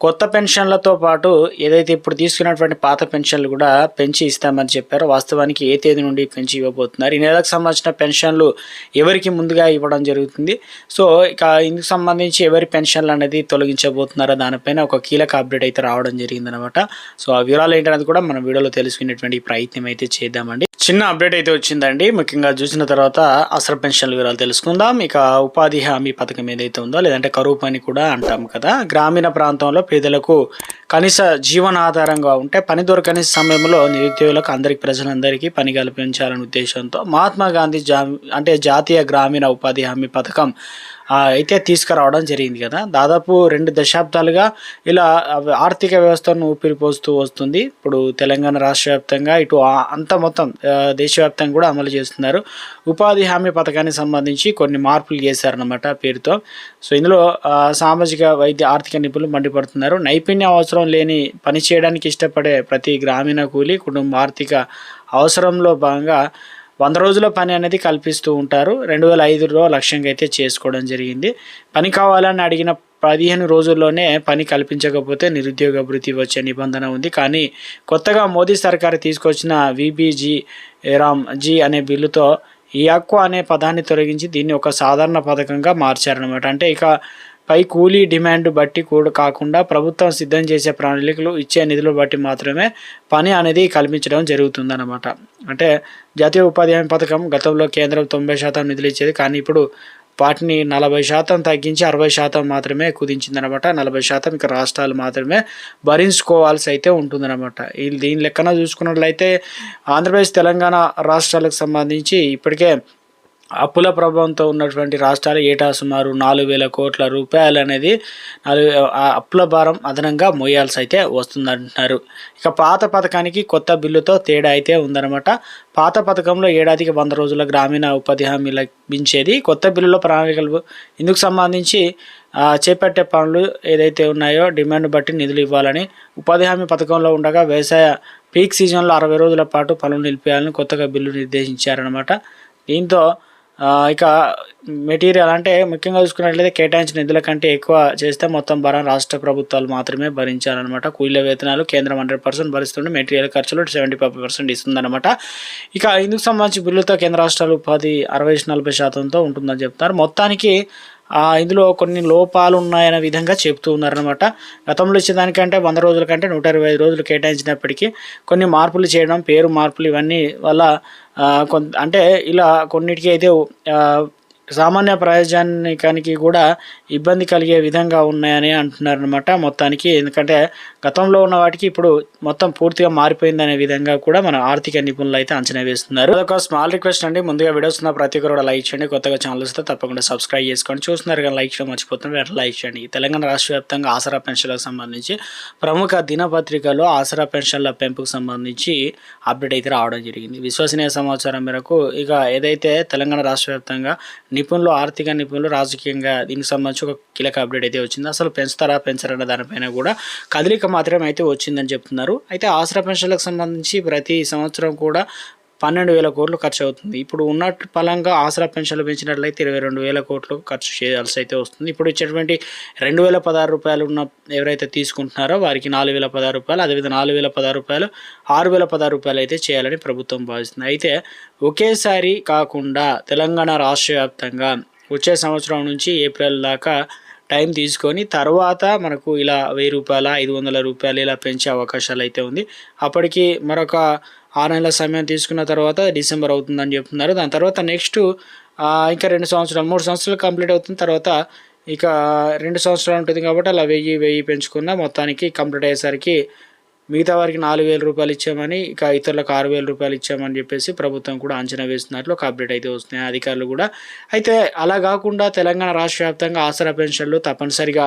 కొత్త పెన్షన్లతో పాటు ఏదైతే ఇప్పుడు తీసుకున్నటువంటి పాత పెన్షన్లు కూడా పెంచి ఇస్తామని చెప్పారో వాస్తవానికి ఏ తేదీ నుండి పెంచి ఇవ్వబోతున్నారు? ఈ నెలకు సంబంధించిన పెన్షన్లు ఎవరికి ముందుగా ఇవ్వడం జరుగుతుంది? సో ఇక ఇందుకు సంబంధించి ఎవరి పెన్షన్లు అనేది తొలగించబోతున్నారో దానిపైన ఒక కీలక అప్డేట్ అయితే రావడం జరిగిందనమాట సో ఆ వివరాలు ఏంటనేది కూడా మనం వీడియోలో తెలుసుకునేటువంటి ప్రయత్నం అయితే చేద్దామండి. చిన్న అప్డేట్ అయితే వచ్చిందండి. ముఖ్యంగా చూసిన తర్వాత అసలు పెన్షన్ల వివరాలు తెలుసుకుందాం. ఇక ఉపాధి హామీ పథకం ఏదైతే ఉందో లేదంటే కరువు పని కూడా అంటాం కదా. గ్రామీణ ప్రాంతంలో పేదలకు కనీస జీవనాధారంగా ఉంటే పని దొరకని సమయంలో నిరుద్యోగులకు అందరికి ప్రజలందరికీ పని కల్పించాలనే ఉద్దేశంతో మహాత్మా గాంధీ జా అంటే జాతీయ గ్రామీణ ఉపాధి హామీ పథకం అయితే తీసుకురావడం జరిగింది కదా. దాదాపు రెండు దశాబ్దాలుగా ఇలా ఆర్థిక వ్యవస్థను ఊపిరిపోస్తూ వస్తుంది. ఇప్పుడు తెలంగాణ రాష్ట్ర వ్యాప్తంగా ఇటు అంత మొత్తం దేశవ్యాప్తంగా కూడా అమలు చేస్తున్నారు. ఉపాధి హామీ పథకానికి సంబంధించి కొన్ని మార్పులు చేశారన్నమాట పేరుతో. సో ఇందులో సామాజిక వైద్య ఆర్థిక నిపుణులు మండిపడుతున్నారు. నైపుణ్యం అవసరం లేని పని చేయడానికి ఇష్టపడే ప్రతి గ్రామీణ కూలి కుటుంబ ఆర్థిక అవసరంలో భాగంగా వంద రోజుల పని అనేది కల్పిస్తూ ఉంటారు. రెండు వేల ఐదులో లక్ష్యంగా అయితే చేసుకోవడం జరిగింది. పని కావాలని అడిగిన పదిహేను రోజుల్లోనే పని కల్పించకపోతే నిరుద్యోగ భృతి వచ్చే నిబంధన ఉంది. కానీ కొత్తగా మోదీ సర్కార్ తీసుకొచ్చిన విబిజీ రామ్ జీ అనే బిల్లుతో ఈ హక్కు అనే పదాన్ని తొలగించి దీన్ని ఒక సాధారణ పథకంగా మార్చారనమాట అంటే ఇక పై కూలీ డిమాండ్ బట్టి కూడా కాకుండా ప్రభుత్వం సిద్ధం చేసే ప్రణాళికలు ఇచ్చే నిధులు బట్టి మాత్రమే పని అనేది కల్పించడం జరుగుతుందన్నమాట. అంటే జాతీయ ఉపాధి హామీ పథకం గతంలో కేంద్రం తొంభై శాతం నిధులు ఇచ్చేది కానీ ఇప్పుడు వాటిని నలభై శాతం తగ్గించి అరవై శాతం మాత్రమే కుదించిందనమాట నలభై శాతం ఇక రాష్ట్రాలు మాత్రమే భరించుకోవాల్సి అయితే ఉంటుందన్నమాట దీని లెక్కన చూసుకున్నట్లయితే ఆంధ్రప్రదేశ్ తెలంగాణ రాష్ట్రాలకు సంబంధించి ఇప్పటికే అప్పుల ప్రభావంతో ఉన్నటువంటి రాష్ట్రాలు ఏటా సుమారు నాలుగు వేల కోట్ల రూపాయలు అనేది నాలుగు అప్పుల భారం అదనంగా మోయాల్సి అయితే వస్తుందంటున్నారు. ఇక పాత పథకానికి కొత్త బిల్లుతో తేడా అయితే ఉందన్నమాట. పాత పథకంలో ఏడాదికి వంద రోజుల గ్రామీణ ఉపాధి హామీ లభించేది. కొత్త బిల్లులో ప్రణాళికలు ఇందుకు సంబంధించి చేపట్టే పనులు ఏదైతే ఉన్నాయో డిమాండ్ బట్టి నిధులు ఇవ్వాలని ఉపాధి హామీ పథకంలో ఉండగా వ్యవసాయ పీక్ సీజన్లో అరవై రోజుల పాటు పనులు నిలిపేయాలని కొత్తగా బిల్లు నిర్దేశించారనమాట దీంతో ఇక మెటీరియల్ అంటే ముఖ్యంగా చూసుకున్నట్లయితే కేటాయించిన నిధుల కంటే ఎక్కువ చేస్తే మొత్తం భారం రాష్ట్ర ప్రభుత్వాలు మాత్రమే భరించాలన్నమాట. కూలీల వేతనాలు కేంద్రం హండ్రెడ్ పర్సెంట్ భరిస్తుంటే మెటీరియల్ ఖర్చులు సెవెంటీ ఫైవ్ పర్సెంట్ ఇస్తుందన్నమాట. ఇక ఇందుకు సంబంధించి బిల్లుతో కేంద్ర రాష్ట్రాలు ఉపాధి అరవై నలభై శాతంతో ఉంటుందని చెప్తున్నారు. మొత్తానికి ఇందులో కొన్ని లోపాలు ఉన్నాయనే విధంగా చెప్తూ ఉన్నారనమాట గతంలో ఇచ్చేదానికంటే వంద రోజుల కంటే నూట ఇరవై ఐదు రోజులు కేటాయించినప్పటికీ కొన్ని మార్పులు చేయడం పేరు మార్పులు ఇవన్నీ వల్ల కొంత అంటే ఇలా కొన్నిటికి అయితే సామాన్య ప్రయోజనానికి కూడా ఇబ్బంది కలిగే విధంగా ఉన్నాయని అంటున్నారనమాట మొత్తానికి. ఎందుకంటే గతంలో ఉన్న వాటికి ఇప్పుడు మొత్తం పూర్తిగా మారిపోయిందనే విధంగా కూడా మన ఆర్థిక నిపుణులు అయితే అంచనా వేస్తున్నారు. అదొక స్మాల్ రిక్వెస్ట్ అండి. ముందుగా వీడియోస్ ఉన్న ప్రతి ఒక్కరు లైక్ చేయండి. కొత్తగా ఛానల్ వస్తే తప్పకుండా సబ్స్క్రైబ్ చేసుకోండి. చూస్తున్నారు కానీ లైక్ చేయడం మర్చిపోతున్నారు. వెంటనే లైక్ చేయండి. తెలంగాణ రాష్ట్ర వ్యాప్తంగా ఆసరా పెన్షన్లకు సంబంధించి ప్రముఖ దినపత్రికలో ఆసరా పెన్షన్ల పెంపుకు సంబంధించి అప్డేట్ అయితే రావడం జరిగింది. విశ్వసనీయ సమాచారం మేరకు ఇక ఏదైతే తెలంగాణ రాష్ట్ర వ్యాప్తంగా నిపుణులు ఆర్థిక నిపుణులు రాజకీయంగా దీనికి సంబంధించి ఒక కీలక అప్డేట్ అయితే వచ్చింది. అసలు పెంచుతారా పెంచరన్న దానిపైన కూడా కదలిక మాత్రమే అయితే వచ్చిందని చెప్తున్నారు. అయితే ఆసరా పెన్షన్లకు సంబంధించి ప్రతి సంవత్సరం కూడా పన్నెండు వేల కోట్లు ఖర్చు అవుతుంది. ఇప్పుడు ఉన్న పలంగా ఆసరా పెన్షన్లు పెంచినట్లయితే ఇరవై రెండు వేల కోట్లు ఖర్చు చేయాల్సి అయితే వస్తుంది. ఇప్పుడు ఇచ్చేటువంటి రెండు వేల పదహారు రూపాయలు ఉన్న ఎవరైతే తీసుకుంటున్నారో వారికి నాలుగు వేల పదహారు రూపాయలు అదేవిధంగా నాలుగు వేల పదహారు రూపాయలు ఆరు వేల పదహారు రూపాయలు అయితే చేయాలని ప్రభుత్వం భావిస్తుంది. అయితే ఒకేసారి కాకుండా తెలంగాణ రాష్ట్ర వ్యాప్తంగా వచ్చే సంవత్సరం నుంచి ఏప్రిల్ దాకా టైం తీసుకొని తర్వాత మనకు ఇలా వెయ్యి రూపాయల ఐదు వందల రూపాయలు ఇలా పెంచే అవకాశాలు అయితే ఉంది. అప్పటికి మరొక ఆరు నెలల సమయం తీసుకున్న తర్వాత డిసెంబర్ అవుతుందని చెప్తున్నారు. దాని తర్వాత నెక్స్ట్ ఇంకా రెండు సంవత్సరాలు మూడు సంవత్సరాలు కంప్లీట్ అవుతున్న తర్వాత ఇక రెండు సంవత్సరాలు ఉంటుంది కాబట్టి అలా వెయ్యి వెయ్యి పెంచుకున్న మొత్తానికి కంప్లీట్ అయ్యేసరికి మిగతా వారికి నాలుగు వేల రూపాయలు ఇచ్చామని ఇక ఇతరులకు ఆరు వేల రూపాయలు ఇచ్చామని చెప్పేసి ప్రభుత్వం కూడా అంచనా వేస్తున్నట్లు ఒక అప్డేట్ అయితే వస్తున్నాయి. అధికారులు కూడా అయితే అలా కాకుండా తెలంగాణ రాష్ట్ర వ్యాప్తంగా ఆసరా పెన్షన్లు తప్పనిసరిగా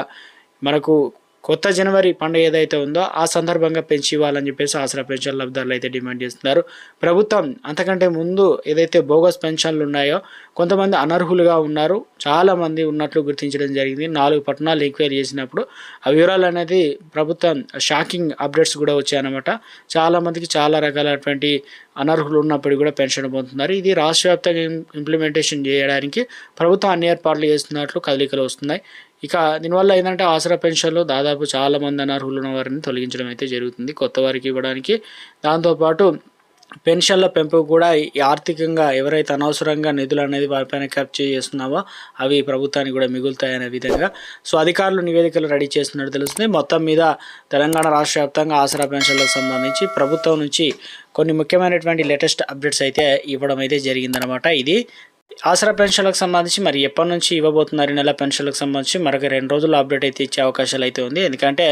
మనకు కొత్త జనవరి పండుగ ఏదైతే ఉందో ఆ సందర్భంగా పెంచి ఇవ్వాలని చెప్పేసి ఆసరా పెన్షన్ లబ్ధారులు అయితే డిమాండ్ చేస్తున్నారు. ప్రభుత్వం అంతకంటే ముందు ఏదైతే బోగస్ పెన్షన్లు ఉన్నాయో కొంతమంది అనర్హులుగా ఉన్నారు. చాలామంది ఉన్నట్లు గుర్తించడం జరిగింది. నాలుగు పట్టణాలు ఎంక్వైరీ చేసినప్పుడు ఆ వివరాలు అనేది ప్రభుత్వం షాకింగ్ అప్డేట్స్ కూడా వచ్చాయన్నమాట. చాలామందికి చాలా రకాలైనటువంటి అనర్హులు ఉన్నప్పుడు కూడా పెన్షన్ పొందుతున్నారు. ఇది రాష్ట్ర వ్యాప్తంగా ఇంప్లిమెంటేషన్ చేయడానికి ప్రభుత్వం అన్ని ఏర్పాట్లు చేస్తున్నట్లు కదలికలు వస్తున్నాయి. ఇక దీనివల్ల ఏంటంటే ఆసరా పెన్షన్లు దాదాపు చాలా మంది అనర్హులు ఉన్న వారిని తొలగించడం అయితే జరుగుతుంది. కొత్త వారికి ఇవ్వడానికి దాంతోపాటు పెన్షన్ల పెంపు కూడా ఈ ఆర్థికంగా ఎవరైతే అనవసరంగా నిధులు అనేది వారిపైన ఖర్చు చేస్తున్నామో అవి ప్రభుత్వానికి కూడా మిగులుతాయనే విధంగా సో అధికారులు నివేదికలు రెడీ చేస్తున్నట్టు తెలుస్తుంది. మొత్తం మీద తెలంగాణ రాష్ట్ర వ్యాప్తంగా ఆసరా పెన్షన్లకు సంబంధించి ప్రభుత్వం నుంచి కొన్ని ముఖ్యమైనటువంటి లేటెస్ట్ అప్డేట్స్ అయితే ఇవ్వడం అయితే జరిగిందనమాట ఇది ఆసరా పెన్షన్లకు సంబంధించి మరి ఎప్పటి నుంచి ఇవ్వబోతున్నారు ఈ నెల పెన్షన్లకు సంబంధించి మరొక రెండు రోజుల్లో అప్డేట్ అయితే ఇచ్చే అవకాశాలు అయితే ఉంది. ఎందుకంటే